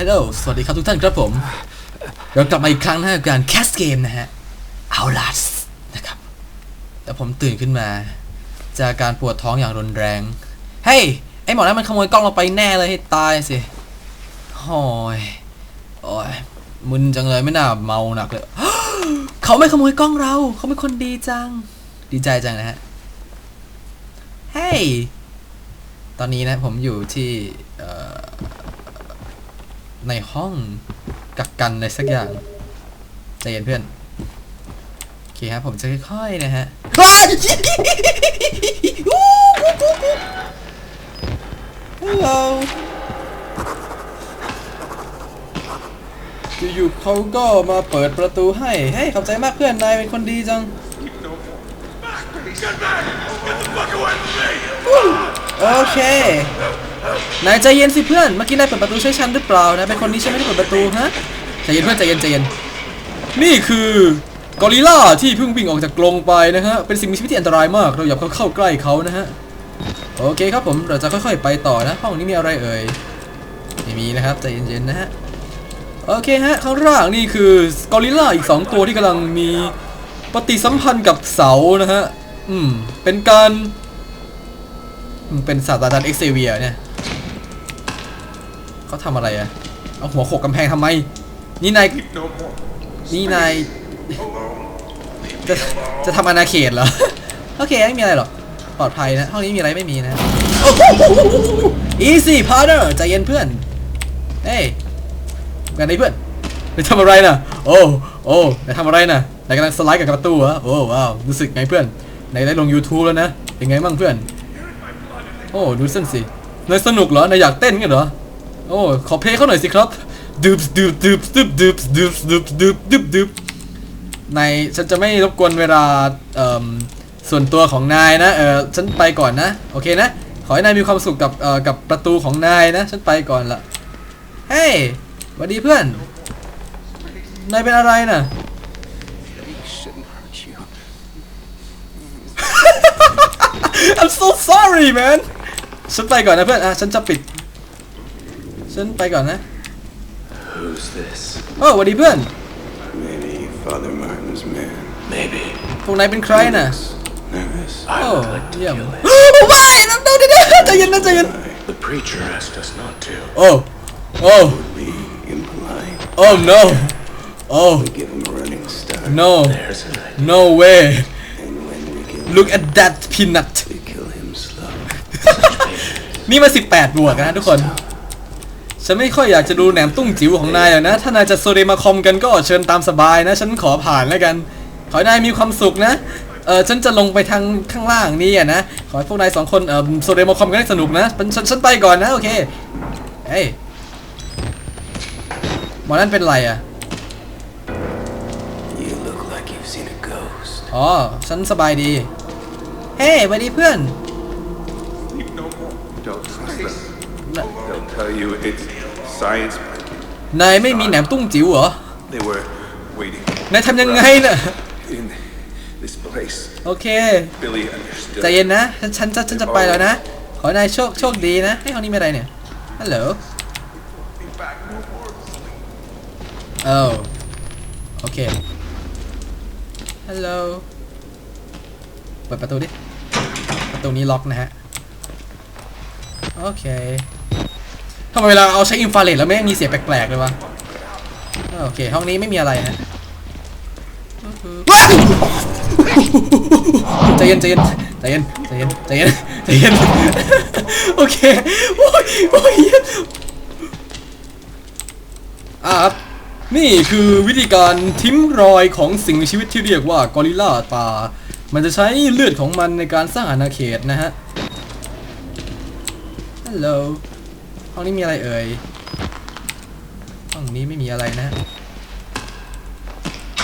Hello สวัสดีครับทุกท่านครับผม เรากลับมาอีกครั้งนะกับการแคสเกมนะฮะ Outlast นะครับ แต่ผมตื่นขึ้นมา จากการปวดท้องอย่างรุนแรง เฮ้ย ไอหมอนั้นมันขโมยกล้องเราไปแน่เลยให้ตายสิโอ้ยโอ้ยมึนจังเลยไม่น่าเมาหนักเลย เขาไม่ขโมยกล้องเรา เขาเป็นคนดีจัง ดีใจจังนะฮะ เฮ้ย ตอนนี้นะผมอยู่ที่เอ่อ ในห้องกักกันอะไรสักอย่างใจเย็นเพื่อนโอเคครับผมจะค่อยๆนะฮะว้ายฮัลโหลอยู่ๆเขาก็มาเปิดประตูให้เฮ้ยขอบใจมากเพื่อนนายเป็นคนดีจัง Get back! Get the fuck away from me! โอเค นายใจเย็นสิเพื่อน เมื่อกี้นายเปิดประตูใช่ฉันหรือเปล่านะเป็นคนนี้ใช่ไหมที่เปิดประตูฮะใจเย็นเพื่อนใจเย็นใจเย็น นี่คือกอริลล่าที่เพิ่งวิ่งออกจากกรงไปนะฮะ เป็นสิ่งมีชีวิตที่อันตรายมาก เราอย่าเข้าใกล้เขานะฮะ โอเคครับผม เราจะค่อยๆไปต่อนะ ห้องนี้มีอะไรเอ่ย ไม่มีนะครับใจเย็นๆนะฮะ โอเคฮะ ข้างล่างนี่คือกอริลล่าอีก 2 ตัวที่กำลังมีปฏิสัมพันธ์กับเสานะฮะ อืม เป็นการ เป็นศาสตราจารย์เอ็กเซเวียเนี่ย เขาทำอะไรอะเอาหัวโขกกำแพงทำไม นี่นาย นี่นาย จะ จะทำอาณาเขตเหรอ โอเค ไม่มีอะไรหรอก ปลอดภัยนะ ห้องนี้มีอะไรไม่มีนะ easy partner ใจเย็นเพื่อน เฮ้ยกันไหนเพื่อนนายทำอะไรนะโอ้ โอ้นายทำอะไรนะนายกำลังสไลด์กับประตูเหรอโอ้ว้าวรู้สึกไงเพื่อนนายได้ลง YouTube แล้วนะ เป็นไงบ้างเพื่อน โอ้ ดูเส้นสินายสนุกเหรอนายอยากเต้นกันเหรอ โอ้ขอเพลงเขาหน่อยสิครับดูบดูบดูบดูบดูบดูบดูบดูบดูบดูบนฉันจะไม่รบกวนเวลาเอ่อส่วนตัวของนายนะเออฉันไปก่อนนะโอเคนะขอให้นายมีความสุขกับเอ่อกับประตูของนายนะ ฉันไปก่อนละเฮ้ยสวัสดีเพื่อนนายเป็นอะไรน่ะ I'm so sorry man ฉันไปก่อนนะเพื่อนอะฉันจะปิด ฉันไปก่อนนะ Who's this? โอ้สวัสดีเพื่อน Maybe Father Martin's man. Maybe. พวกนายเป็นใครน่ะ Nervous. โอ้ I would like to เยี่ยม kill him. ไม่น้ำเต้าดิใจเย็นนะใจเย็น The preacher asked us not to. โอ้โอ้ Be impolite. โอ้ no โอ้ Give him a running start. no There's an idea. no way And when we kill look at that peanut we kill him slow. นี่มา18 บวกนะทุกคน ฉันไม่ค่อยอยากจะดูแหนมตุ้งจิ๋วของนายหรอกนะ ถ้านายจะโซเดมาคอมกันก็เชิญตามสบายนะ ฉันขอผ่านแล้วกัน ขอให้นายมีความสุขนะ เออฉันจะลงไปทางข้างล่างนี่อะนะ ขอให้พวกนายสองคนเออโซเดมาคอมกันให้สนุกนะ ฉันฉันฉันไปก่อนนะโอเค เฮ้ยหมอนั่นเป็นไรอะ You look like you've seen a ghost. อ๋อ ฉันสบายดี เฮ้ยสวัสดีเพื่อน Sleep no more. Don't trust them. They'll tell you it's science. นายไม่มีแหนมตุ้งจิ๋วเหรอ They were waiting นายทำยังไงน่ะ in this place. โอเค Billy understood. ใจเย็นนะ ฉันฉันจะฉันจะไปแล้วนะ ขอให้นายโชคโชคดีนะให้ห้องนี้มีอะไรเนี่ยฮัลโหล Be back no more. เออโอเคฮัลโหลเปิดประตูดิ ประตูนี้ล็อกนะฮะ โอเค ทำไมเวลาเอาใช้อินฟราเรดแล้วไม่งมีเสียงแปลกๆเลยวะโอเค ห้องนี้ไม่มีอะไรฮะว้าวใจเย็นใจเย็นใจเย็นใจเย็นใจเย็นใจเย็นโอเคโอ้ยโอ้ยอะครับนี่คือวิธีการทิ้มรอยของสิ่งมีชีวิตที่เรียกว่ากอริลลาตามันจะใช้เลือดของมันในการสร้างอาณาเขตนะฮะฮัลโหล ห้องนี้มีอะไรเอ่ย ห้องนี้ไม่มีอะไรนะ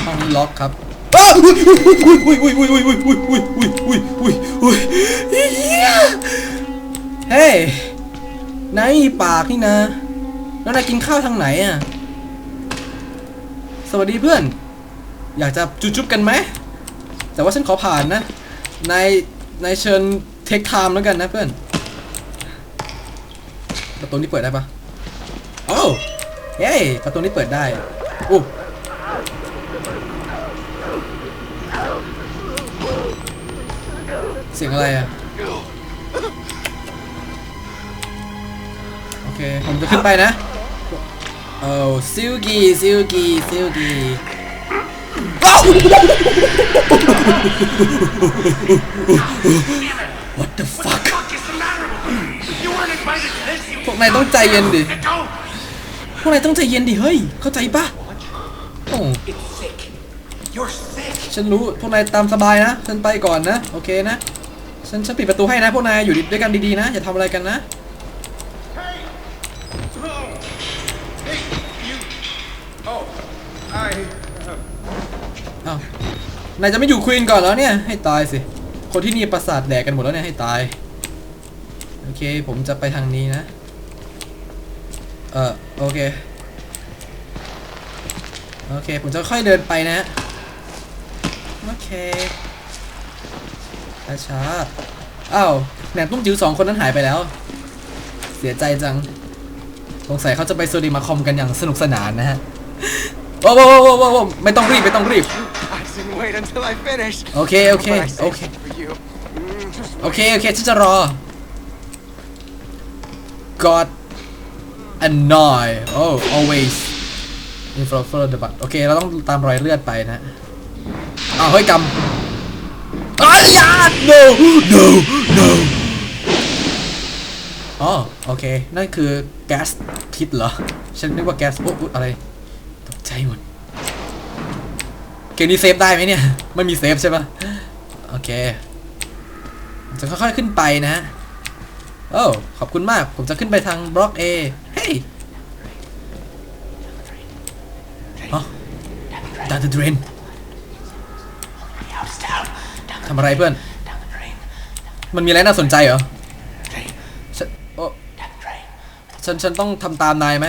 ห้องนี้ล็อกครับอ้าวอุ้ยอุ้ยอุ้ยอุ้ยอุ้ยอุ้ยอุ้ยอุ้ยอุ้ยอุ้ยอุ้ยอุ้ยเหี้ยเฮ้ยนายมีปากนี่นะ แล้วนายกินข้าวทางไหนอะ สวัสดีเพื่อน อยากจะจุจุบกันไหม แต่ว่าฉันขอผ่านนะ นาย นายเชิญเทคไทม์แล้วกันนะเพื่อน ประตูนี้เปิดได้ปะโอ้เย้ประตูนี้เปิดได้อู้เสียงอะไรอะโอเค ผมจะขึ้นไปนะโอ้ซิลกี้ซิลกี้ซิลกี้อ้ What the fuck พวกนายต้องใจเย็นดิ พวกนายต้องใจเย็นดิเฮ้ย เข้าใจปะโอ้ฉันรู้พวกนายตามสบายนะ ฉันไปก่อนนะ โอเคนะ ฉันฉันปิดประตูให้นะ พวกนายอยู่ด้วยกันดีๆนะ อย่าทำอะไรกันนะอ้าวนายจะไม่อยู่ควีนก่อนแล้วเนี่ย ให้ตายสิ คนที่นี่ประสาทแดกกันหมดแล้วเนี่ยให้ตาย โอเค ผมจะไปทางนี้นะ เออโอเค โอเค ผมจะค่อยเดินไปนะ โอเคช้าๆอ้าวแหนมตุ้มจิ๋วสองคนนั้นหายไปแล้ว เสียใจจัง สงสัยเขาจะไปโซดีมาคอมกันอย่างสนุกสนานนะฮะโว้าวว้าวว้าวว้าวไม่ต้องรีบ ไม่ต้องรีบ I didn't wait until I finished. โอเค โอเค But I โอ saved เค it for you. Mm, just โอเค โอเค ฉันจะรอ God annoy oh always in follow follow the bus โอเค เราต้องตามรอยเลือดไปนะอ้าวเฮ้ยกำอ้ายา no no no อ๋อโอเค นั่นคือแก๊สพิษเหรอ ฉันนึกว่าแก๊สโอ้อุ๊ยอะไร ตกใจหมด เกมนี้เซฟได้ไหมเนี่ย ไม่มีเซฟใช่ปะโอเค จะค่อยๆขึ้นไปนะฮะ โอ้ขอบคุณมาก ผมจะขึ้นไปทางบล็อก A เฮ้ยอ๋อดาวเดรนทำอะไรเพื่อน มันมีอะไรน่าสนใจเหรอฉันโอ้ฉัน ฉันต้องทำตามนายไหม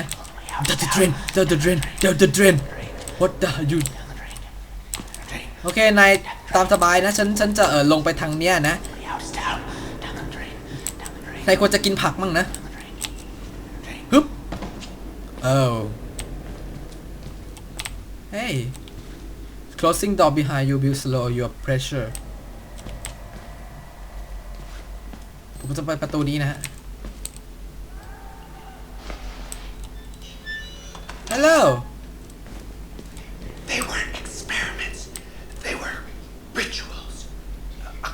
ดาวเดรนดาวเดรนดาวเดรน what the you โอเค นายตามสบายนะ ฉัน ฉันจะเออลงไปทางเนี้ยนะ นายควรจะกินผักมั่งนะฮึบเออ Hey closing door behind you will slow your pressure ผมจะไปประตูนี้นะฮะ Hello they weren't experiments. They were rituals. A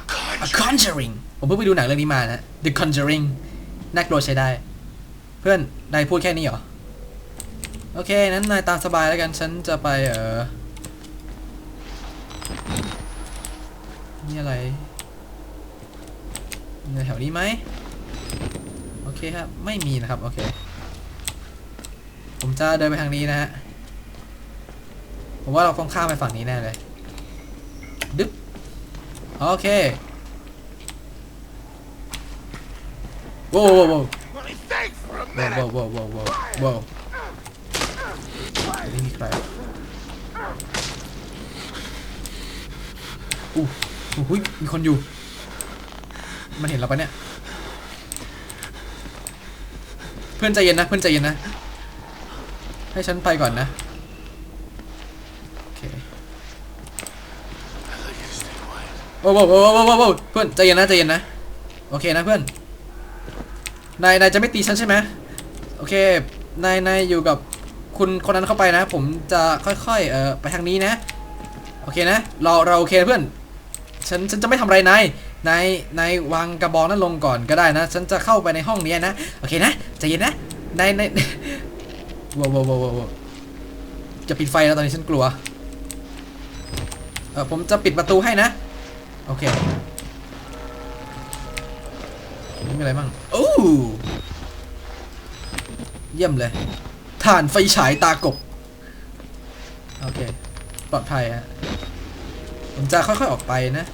A conjuring. ผมเพิ่งไปดูหนังเรื่องนี้มานะ The Conjuring น่ากลัวใช้ได้ เพื่อนนายพูดแค่นี้เหรอ โอเค นั้นนายตามสบายแล้วกันฉันจะไปเออนี่อะไรมีแถวนี้ไหมโอเคครับ ไม่มีนะครับ โอเค ผมจะเดินไปทางนี้นะฮะ ผมว่าเราต้องข้ามไปฝั่งนี้แน่เลย ดึ๊บ โอเค โว้วโว้วโว้ว Let me think for a ว้าว minute. ว้าว ว้าวว้าวว้าวไม่มีใครอู้หูหุ้ยมีคนอยู่ มันเห็นเราปะเนี่ย เพื่อนใจเย็นนะ เพื่อนใจเย็นนะ ให้ฉันไปก่อนนะ โอเคว้าวว้าวว้าวว้าวว้าวเพื่อนใจเย็นนะ ใจเย็นนะ โอเคนะเพื่อน นายนายจะไม่ตีฉันใช่ไหมโอเคนายนายอยู่กับคุณคนนั้นเข้าไปนะ ผมจะค่อยๆเอ่อไปทางนี้นะ โอเคนะ เราเราโอเคเพื่อน ฉันฉันจะไม่ทำอะไรนายนายนายวางกระบอกนั้นลงก่อนก็ได้นะ ฉันจะเข้าไปในห้องนี้นะ โอเคนะใจเย็นนะนายนายว้าวว้าวว้าวว้าวจะปิดไฟแล้วตอนนี้ฉันกลัว เออผมจะปิดประตูให้นะ โอเค มีอะไรบ้างโอ้เยี่ยมเลยถ่านไฟฉายตากบ โอเค ปลอดภัยฮะ ผมจะค่อยๆออกไปนะ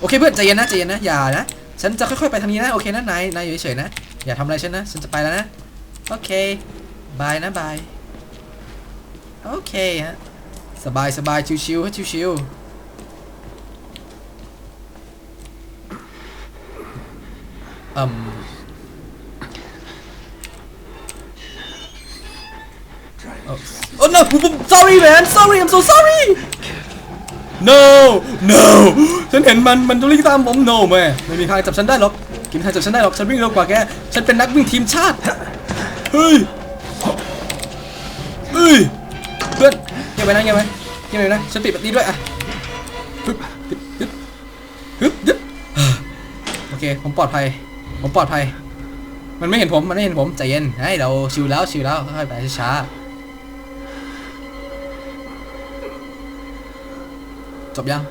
โอเคเพื่อนใจเย็นนะใจเย็นนะ อย่านะ ฉันจะค่อยๆไปทางนี้นะ โอเคนะ นาย นายอยู่เฉยๆนะ อย่าทำอะไรฉันนะ ฉันจะไปแล้วนะ โอเค บายนะบาย โอเคฮะ สบายสบายชิวๆฮะชิวๆ อืม no sorry man sorry I'm so sorry no no ฉันเห็นมันมันจะวิ่งตามผม no แม่ไม่มีทางจับฉันได้หรอกกินทางจับฉันได้หรอกฉันวิ่งเร็วกว่าแกฉันเป็นนักวิ่งทีมชาติเฮ้ยเฮ้ยเพื่อนเงียบไปนะเงียบไปเงียบไปนะฉันปิดประตูด้วยอะฮึบฮึบฮึบฮึบโอเคผมปลอดภัย ผมปลอดภัย มันไม่เห็นผม มันไม่เห็นผม ใจเย็นให้เราชิวแล้ว ชิวแล้ว ค่อยๆไปช้าๆจบยัง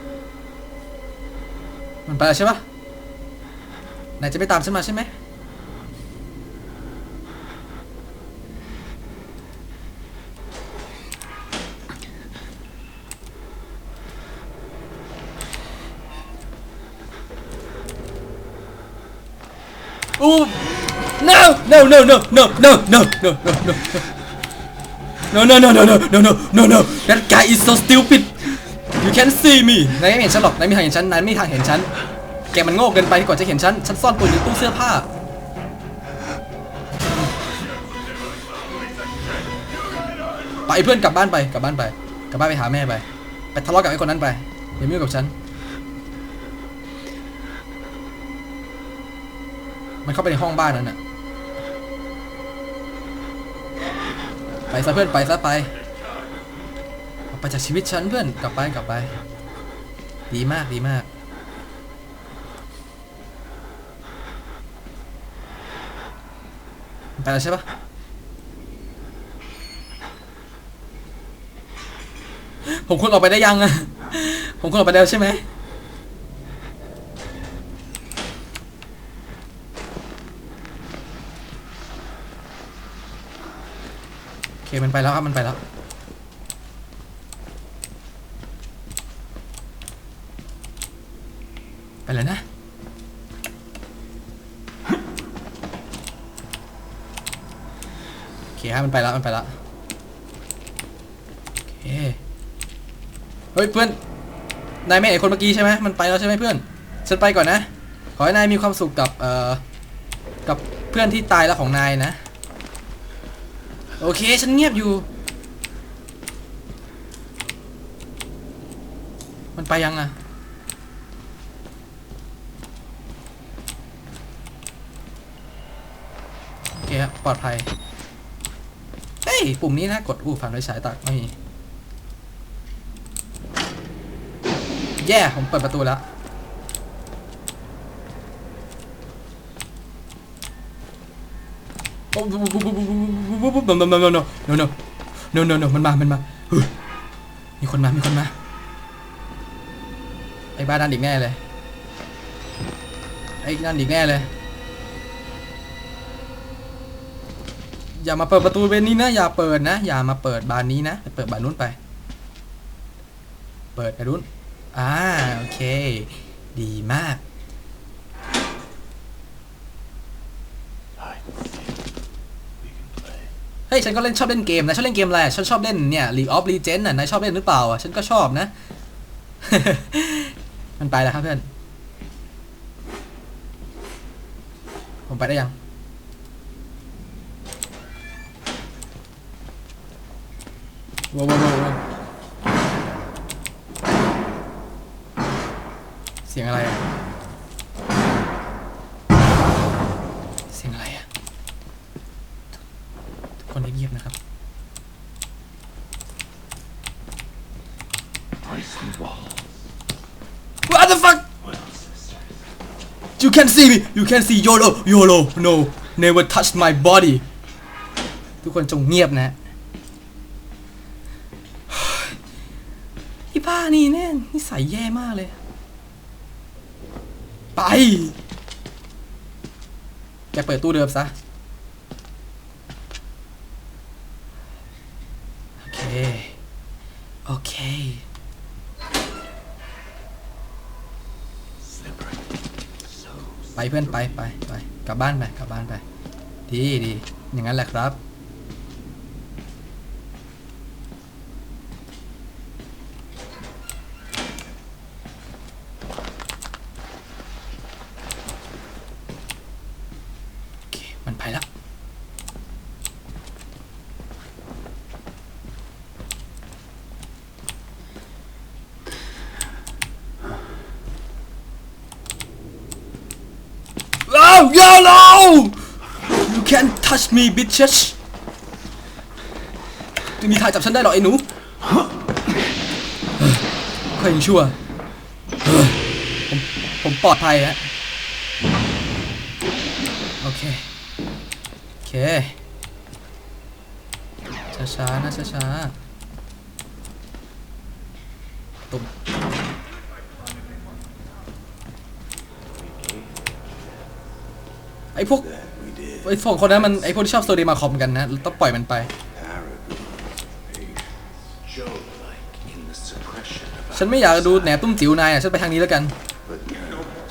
มันไปแล้วใช่ปะไหนจะไม่ตามฉันมาใช่ไหม โอ้ no no no no no no no no no no no no no no no no no no no that guy is so stupid you can see me นายไม่เห็นฉันหรอก นายไม่ทางเห็นฉัน นายไม่มีทางเห็นฉัน แกมันโง่เกินไปที่กว่าจะเห็นฉัน ฉันซ่อนตัวอยู่ในตู้เสื้อผ้า ไปเพื่อนกลับบ้านไป กลับบ้านไป กลับบ้านไปหาแม่ไป ไปทะเลาะกับไอ้คนนั้นไปอย่ามายุ่งกับฉัน มันเข้าไปในห้องบ้านนั้นน่ะไปซะเพื่อนไปซะไปออกไปจากชีวิตฉันเพื่อนกลับไปกลับไป ดีมากดีมากไปแล้วใช่ปะผมควรออกไปได้ยังอะผมควรออกไปแล้วใช่ไหม โอเคมันไปแล้วครับมันไปแล้ว ไปเลยนะโอเคฮะมันไปแล้วมันไปแล้วโอเคเฮ้ยเพื่อนนายไม่เห็นคนเมื่อกี้ใช่ไหมมันไปแล้วใช่ไหมเพื่อนฉันไปก่อนนะ ขอให้นายมีความสุขกับเอ่อกับเพื่อนที่ตายแล้วของนายนะ โอเค ฉันเงียบอยู่ มันไปยังอะโอเคครับปลอดภัย เฮ้ย ปุ่มนี้นะ กดอู้ผ่านไฟฉายตัดไม่มี แย่ ผมเปิดประตูแล้ว โอ้บุ๊บบุ๊บบุ๊บบุ๊บบุ๊บบุ๊บ no no no no no no no no no มันมา มันมามีคนมา มีคนมา ไอ้บ้านั่นอีกแน่เลย ไอ้นั่นอีกแน่เลย อย่ามาเปิดประตูเบนนี้นะ อย่าเปิดนะ อย่ามาเปิดบานนี้นะไปเปิดบานนู้นไป เปิดไปนู้น อ่า โอเค ดีมาก ฮ้ยฉันก็เล่นชอบเล่นเกมนะชอบเล่นเกมอะไรฉันชอบเล่นเนี่ย League of Legends น่ะนายชอบเล่นหรือเปล่าอะฉันก็ชอบนะ มันไปแล้วครับเพื่อน ผมไปได้ยังว้าวว้าวว้าวว้าวเสียงอะไรอะเสียงอะไรอะทุกคนเงียบๆนะครับ Pricey wall. What the fuck Well, sisters. You can see me You can see YOLO YOLO No Never touch my body ทุกคนจงเงียบนะอีบ้านี่แน่นิสัยแย่มากเลย ไป แกเปิดตู้เดิมซะ โอเค โอเค Slippery. So ไป เพื่อนไปไปไปกลับบ้านไปกลับบ้านไปดีดีอย่างนั้นแหละครับ โอเค มันไปแล้ว YOLO you can't touch me bitches จะมีใครจับฉันได้หรอไอ้หนูค่อยยังชั่วผมผมปลอดภัยฮะโอเค โอเค ช้าๆนะช้าๆตุ่มไอ้พวก ไอ้สองคนนั้นมันไอ้พวกที่ชอบโซเดียมาคอมกันนะต้องปล่อยมันไป ฉันไม่อยากดูแหนตุ้มจิ๋วนายอะฉันไปทางนี้แล้วกัน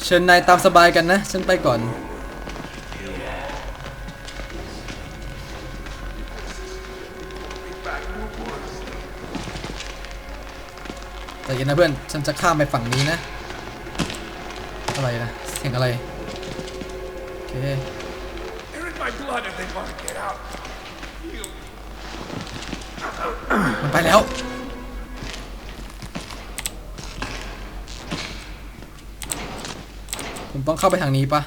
เชิญนายตามสบายกันนะ ฉันไปก่อนแต่เย็นนะเพื่อน ฉันจะข้ามไปฝั่งนี้นะ อะไรนะ เสียงอะไร โอเค my blood if they want to get out. You. มันไปแล้ว ผมต้องเข้าไปทางนี้ปะ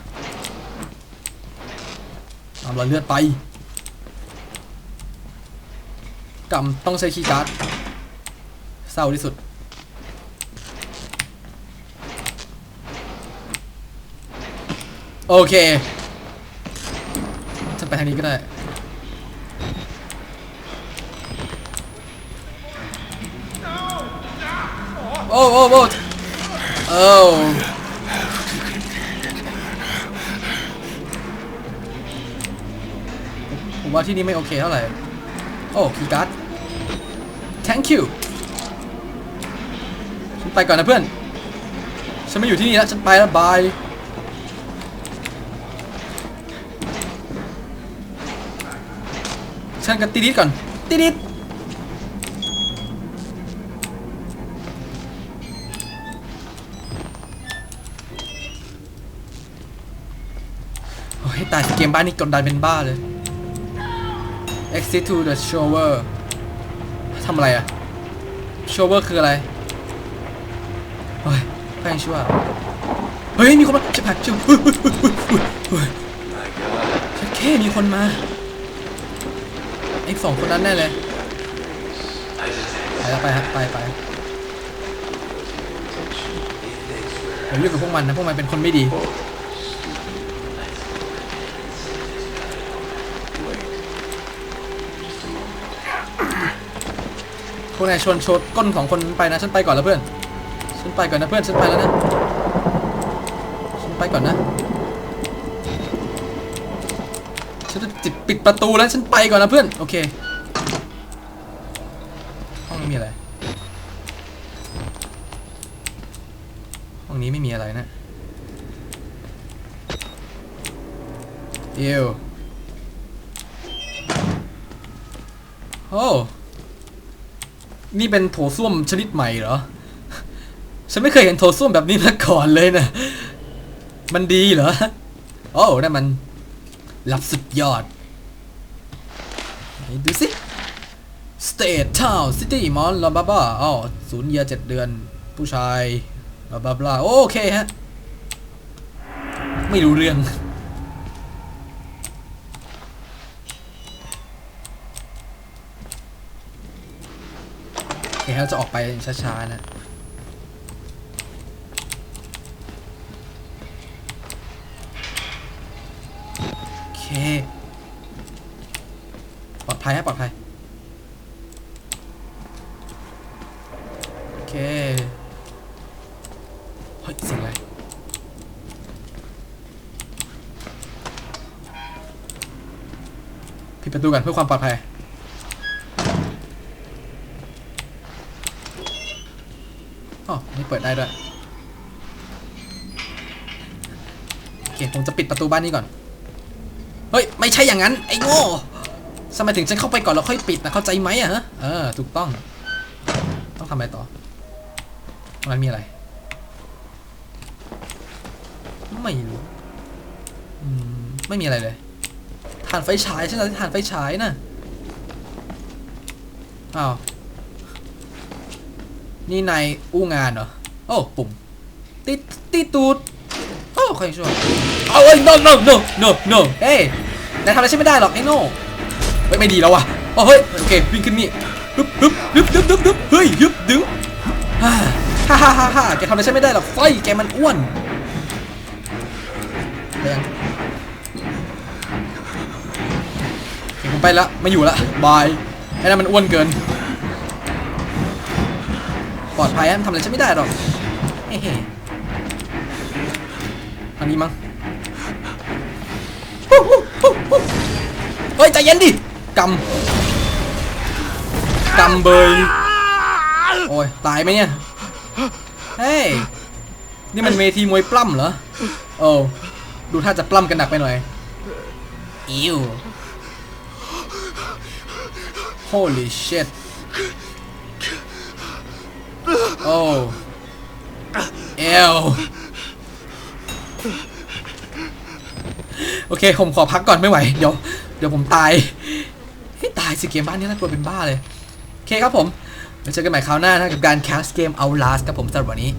เอาเราเลือดไปกำต้องใช้คีย์การ์ดเศร้าที่สุด โอเค จะไปทางนี้ก็ได้ โอ้โอ้โอ้โอ้ผมว่าที่นี่ไม่โอเคเท่าไหร่ โอ้คีย์การ์ด thank you ฉันไปก่อนนะเพื่อน ฉันไม่อยู่ที่นี่แล้ว ฉันไปแล้วบาย ฉันกันติดิดก่อน ติดิดโอ้ยตายเกมบ้านนี้กดดันเป็นบ้าเลย exit to the shower ทำอะไรอะ shower คืออะไร เฮ้ยแป้งชั่วเฮ้ย มีคนมาจะผัดชิวเฮ้ยเฮ้ยเฮ้ยเฮ้ยเฮ้ยแค่มีคนมา ไอ้สองคนนั้นแน่เลย ไปแล้วไปฮะไปไปอย่ายุ่งกับพวกมันนะพวกมันเป็นคนไม่ดี พวกนายชวนโชดก้นของคนไปนะฉันไปก่อนแล้วเพื่อน ฉันไปก่อนนะเพื่อนฉันไปแล้วนะ ฉันไปก่อนนะ ฉันจะจิดปิดประตูแล้วฉันไปก่อนนะเพื่อน โอเคห้องนี้มีอะไร ห้องนี้ไม่มีอะไรนะเอวโอ้ นี่เป็นโถส้วมชนิดใหม่เหรอ ฉันไม่เคยเห็นโถส้วมแบบนี้มาก่อนเลยนะ มันดีเหรอ โอ้นั่นมัน ลับสุดยอดดูสิ State Town City มอนลาบาบ้าอ๋อศูนย์เยียเจ็ดเดือน ผู้ชายบลาบลาบลาโอเคฮะ ไม่รู้เรื่อง โอเคเราจะออกไปช้าๆนะ โอเค ปลอดภัยฮะปลอดภัย โอเค เฮ้ยเสิ่งอะไร ปิดประตูกันเพื่อความปลอดภัย อ๋อ นี่เปิดได้ด้วย โอเค ผมจะปิดประตูบ้านนี้ก่อน เฮ้ย ไม่ใช่อย่างนั้น ไอ้โง่สมัยถึงฉันเข้าไปก่อนแล้วค่อยปิดนะเข้าใจไหมอะฮะ เออ ถูกต้อง ต้องทำอะไรต่อตรงนั้นมีอะไร ไม่รู้ ไม่มีอะไรเลย ถ่านไฟฉายฉันจะถ่านไฟฉายนะอ้าว นี่นายอู้งานเหรอ โอ้ปุ่มติดติดตูดโอ้ค่อยชั่วเอาเอ้ย no no no no no เฮ้ยนายทำอะไรฉันไม่ได้หรอกไอ้โน้ไม่ดีแล้วว่ะโอ้เฮ้ยโอเควิ่งขึ้นนี่ฮึบฮึบฮึบฮึบฮึบฮึบเฮ้ยฮึบดึงฮ่าฮ่าฮ่าฮ่าฮ่าแกทำอะไรฉันไม่ได้หรอกไฟแกมันอ้วนไปยังโอเคผม ไปละไม่อยู่ละบายไอ้นั่นมันอ้วนเกิน ปลอดภัยฮะมันทำอะไรฉันไม่ได้หรอกเฮ้อันนี้มั้งเฮ้ยใจเย็นดิกำกำเบยโอ้ยตายไหมเนี่ยเฮ้ยนี่มันเวทีมวยปล้ำเหรอโอ้ดูท่าจะปล้ำกันหนักไปหน่อยอิว holy shit โอ้เอลโอเค ผมขอพักก่อนไม่ไหว เดี๋ยว เดี๋ยวผมตายให้ตายสิเกมบ้านนี้น่ากลัวเป็นบ้าเลย โอเคครับผม แล้วเจอกันใหม่คราวหน้านะกับการแคสเกม Outlast ครับผมสำหรับวันนี้